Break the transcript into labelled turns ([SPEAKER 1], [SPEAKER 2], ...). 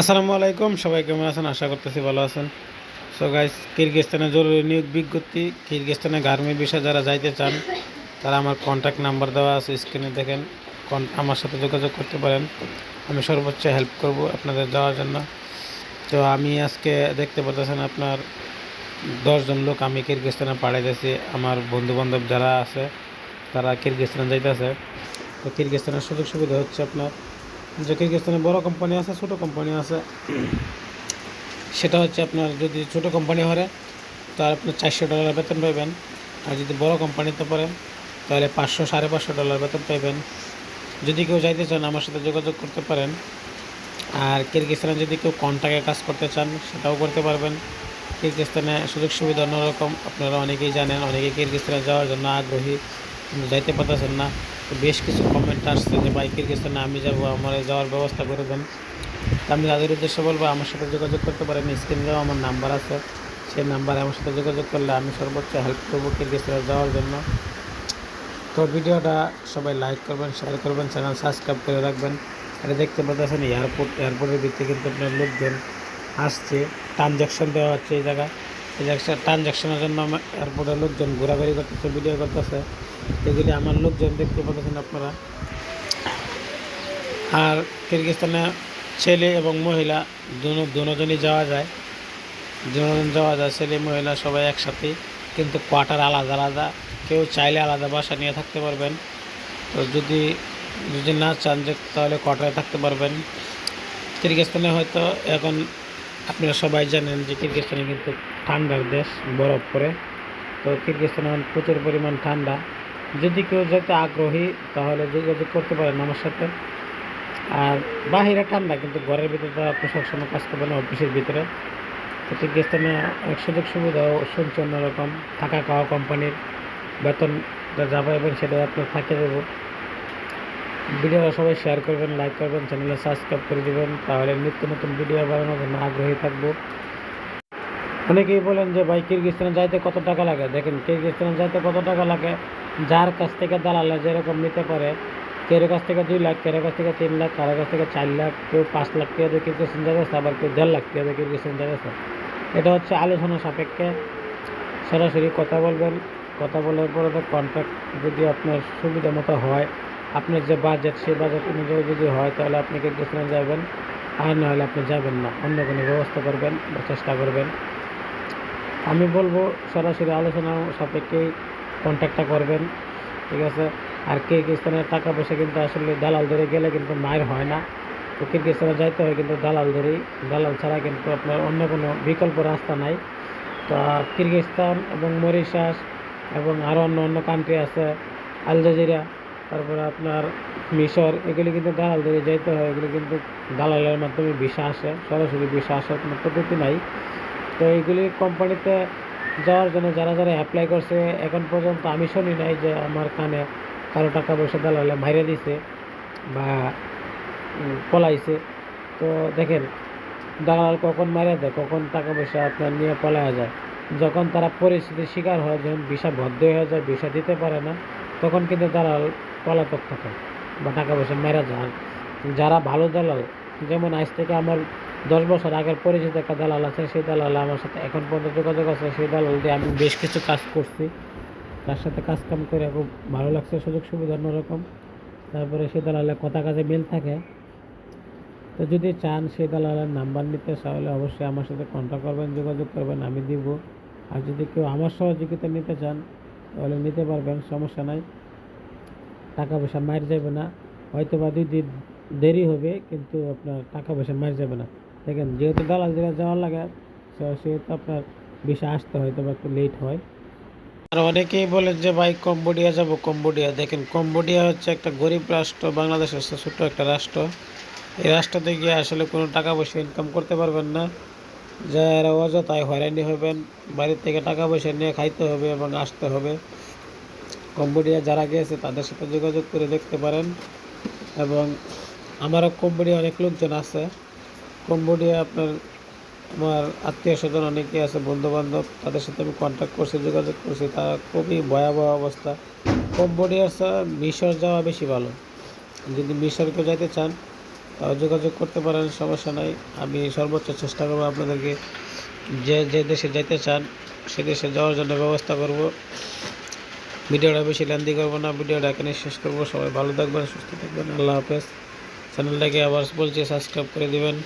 [SPEAKER 1] আসসালামু আলাইকুম, সবাই কেমন আছেন? আশা করতেছি ভালো আছেন। সো গাইস কিরগিস্তানে জরুরি নিয়োগ বিজ্ঞপ্তি। কিরগিস্তানে গার্মি বিষয়ে যারা যাইতে চান, তারা আমার কন্ট্যাক্ট নাম্বার দেওয়া আছে স্ক্রিনে দেখেন। আমার সাথে যোগাযোগ করতে পারেন। আমি সর্বোচ্চ হেল্প করব আপনাদের যাওয়ার জন্য। তো আমি আজকে দেখতে পাচ্ছেন আপনার দশজন লোক আমি কিরগিস্তানে পাঠাইতেছি। আমার বন্ধু বান্ধব যারা আছে, তারা কিরগিস্তানে যাইতেছে। তো কিরগিস্তানের সুযোগ সুবিধা হচ্ছে আপনার যে কিরগিস্তানে বড় কোম্পানি আছে, ছোট কোম্পানি আছে, সেটা হচ্ছে আপনার যদি ছোট কোম্পানি হয় তাহলে আপনি চারশো ডলার বেতন পাবেন আর যদি বড় কোম্পানিতে পড়েন, তাহলে পাঁচশো, সাড়ে পাঁচশো ডলার বেতন পাবেন যদি কেউ যাইতে চান, আমার সাথে যোগাযোগ করতে পারেন। আর কিরগিস্তানে যদি কেউ কন্ট্রাক্টে কাজ করতে চান, সেটাও করতে পারবেন। কিরগিস্তানে সুযোগ সুবিধা অন্যরকম, আপনারা অনেকেই জানেন অনেকেই কিরগিস্তানে যাওয়ার জন্য আগ্রহী, কিন্তু যাইতে পারতেছেন না। তো বেশ কিছু কমেন্ট আসছে যে, ভাই কিরগিস্তানে আমি যাব, আমার যাওয়ার ব্যবস্থা করে দেন। তো আমি তাদের উদ্দেশ্যে বলব, আমার সাথে যোগাযোগ করতে পারেন। স্ক্রিনেও আমার নাম্বার আছে। সেই নাম্বারে আমার সাথে যোগাযোগ করলে আমি সর্বোচ্চ হেল্প করব কিরগিস্তানে যাওয়ার জন্য। তো ভিডিওটা সবাই লাইক করবেন শেয়ার করবেন চ্যানেল সাবস্ক্রাইব করে রাখবেন। এটা দেখতে পাচ্ছেন এয়ারপোর্ট এয়ারপোর্টের ভিতরে কিন্তু আপনার লোকজন আসছে। ট্রানজ্যাকশন দেওয়া হচ্ছে এই জায়গায়। ট্রানজ্যাকশনের জন্য আমার এয়ারপোর্টের লোকজন ঘোরাঘুরি করতেছে ভিডিও করতেছে। এগুলি আমার লোকজন দেখতে পাচ্ছেন আপনারা। আর কিরগিস্তানে ছেলে এবং মহিলা দুনো দুজনই যাওয়া যায়। দুজন যাওয়া যায়, ছেলে, মহিলা সবাই একসাথে। কিন্তু কোয়ার্টার আলাদা আলাদা। কেউ চাইলে আলাদা বাসা নিয়ে থাকতে পারবেন। তো যদি যদি না চান যে তাহলে কোয়ার্টারে থাকতে পারবেন। কিরগিস্তানে হয়তো এখন আপনারা সবাই জানেন যে কিরগিস্তানে কিন্তু ঠান্ডার দেশ, বরফ পড়ে তো কিরগিস্তানে প্রচুর পরিমাণ ঠান্ডা। যদি কেউ যেতে আগ্রহী, তাহলে যোগাযোগ করতে পারেন আমার সাথে। আর বাহিরে ঠান্ডা, কিন্তু ঘরের ভিতরে তো আপনি সবসময় কাজ করবেন অফিসের ভিতরে। তো কিরগিস্তানে সুযোগ সুবিধাও শুনছি অন্যরকম, থাকা খাওয়া কোম্পানির বেতন যা পাইবেন সেটা আপনার থাকে দেবো। ভিডিওটা সবাই শেয়ার করবেন লাইক করবেন চ্যানেলে সাবস্ক্রাইব করে দেবেন, তাহলে নিত্য নতুন ভিডিও বানানোর জন্য আগ্রহী থাকব। অনেকেই বলেন যে, ভাই কিরগিস্তানে যাইতে কত টাকা লাগে? দেখেন কিরগিস্তানে যাইতে কত টাকা লাগে? যার কাছ থেকে দালালে যেরকম নিতে পারে কেউ কাছ থেকে দুই লাখ কেউ কাছ থেকে তিন লাখ, কারও কাছ থেকে চার লাখ, কেউ পাঁচ লাখ টাকা দিয়ে কিরগিস্তান যাচ্ছে আবার কেউ দেড় লাখ টাকা দিয়ে কিরগিস্তান যাচ্ছে এটা হচ্ছে আলোচনা সাপেক্ষে। সরাসরি কথা বলবেন, কথা বলার পরে কন্ট্যাক্ট যদি আপনার সুবিধা মতো হয় আপনার যে বাজেট সেই বাজেট অনুযায়ী যদি হয়, তাহলে আপনি কিরগিস্তানে যাবেন। আর নাহলে আপনি যাবেন না। অন্য কোনো ব্যবস্থা করবেন বা চেষ্টা করবেন। আমি বলব, সরাসরি আলোচনা সাপেক্ষেই কন্ট্যাক্টটা করবেন, ঠিক আছে? আর কিরগিস্তানের টাকা পয়সা কিন্তু আসলে দালাল ধরে গেলে কিন্তু মায়ের হয় না। তো কিরগিস্তানে যাইতে হয় কিন্তু দালাল ধরেই দালাল ছাড়া কিন্তু আপনার অন্য কোনো বিকল্প রাস্তা নাই। তো কিরগিস্তান এবং মরিশাস এবং আরও অন্য অন্য কান্ট্রি আছে, আল জাজিরা তারপরে আপনার মিশর, এগুলি কিন্তু দালাল ধরে যাইতে হয়, এগুলি কিন্তু দালালের মাধ্যমে ভিসা আসে, সরাসরি ভিসা আসার কোনো পদ্ধতি নাই। তো এইগুলি কোম্পানিতে যাওয়ার জন্য যারা যারা অ্যাপ্লাই করছে, এখন পর্যন্ত আমি শুনি নাই যে আমার কানে কারও টাকা পয়সা দালালে মাইরে দিছে বা পলাইছে। তো দেখেন, দালাল কখন মারা দেয়, কখন টাকা পয়সা আপনার নিয়ে পলায়া যায়। যখন তারা পরিস্থিতির শিকার হয়, যখন বিষা বদ্ধ হয়ে যায় বিষা দিতে পারে না, তখন কিন্তু দালাল পলাতক থাকে বা টাকা পয়সা মেরা যায়। যারা ভালো দালাল, যেমন আজ থেকে আমার দশ বছর আগের পরিচিত একটা দালাল আছে, সেই দালাল আমার সাথে এখন পর্যন্ত যোগাযোগ আছে। সেই দালাল দিয়ে আমি বেশ কিছু কাজ করছি। তার সাথে কাজ কাম করে খুব ভালো লাগছে, সুযোগ সুবিধা অন্যরকম। তারপরে সেই দালালের কথা কাজে মিল থাকে। তো যদি চান সেই দালালের নাম্বার নিতে, তাহলে অবশ্যই আমার সাথে কন্ট্যাক্ট করবেন, যোগাযোগ করবেন, আমি দিব। আর যদি কেউ আমার সহযোগিতা নিতে চান, তাহলে নিতে পারবেন, সমস্যা নাই। টাকা পয়সা মার যাবে না। হয়তো বা দুই দিন দেরি হবে, কিন্তু আপনার টাকা পয়সা মার যাবে না। দেখেন, যেহেতু দালাল দিকে যাওয়ার লাগে সেহেতু আপনার বিষয় আসতে হয়তো বা একটু লেট হয়। আর অনেকেই বলে যে, ভাই, কম্বোডিয়া যাব, কম্বোডিয়া। দেখেন, কম্বোডিয়া হচ্ছে একটা গরিব রাষ্ট্র, বাংলাদেশের চেয়ে ছোট্ট একটা রাষ্ট্র। এই রাষ্ট্রতে গিয়ে আসলে কোনো টাকা পয়সা ইনকাম করতে পারবেন না। যারা অযথায় হয়রানি হবেন, বাড়ির থেকে টাকা পয়সা নিয়ে খাইতে হবে এবং আসতে হবে। কম্বোডিয়া যারা গিয়েছে, তাদের সাথে যোগাযোগ করে দেখতে পারেন। এবং আমারও কম্বোডিয়া অনেক লোকজন আছে। কম্বোডিয়া আপনার, আমার আত্মীয় স্বজন অনেকেই আছে বন্ধু বান্ধব তাদের সাথে আমি কন্ট্যাক্ট করছি, যোগাযোগ করছি, তারা খুবই ভয়াবহ অবস্থা। কম্বোডিয়ার চেয়ে মিশর যাওয়া বেশি ভালো। যদি মিশর কেউ যাইতে চান, তাও যোগাযোগ করতে পারেন, সমস্যা নাই। আমি সর্বোচ্চ চেষ্টা করব আপনাদেরকে যে যে দেশে যেতে চান, সে দেশে যাওয়ার জন্য ব্যবস্থা করব। ভিডিওটা বেশি লেন্দি করব না, ভিডিওটা এখানে শেষ করব। সবাই ভালো থাকবেন, সুস্থ থাকবেন, আল্লাহ হাফেজ। চ্যানেলটাকে আবার বলছি সাবস্ক্রাইব করে দিবেন।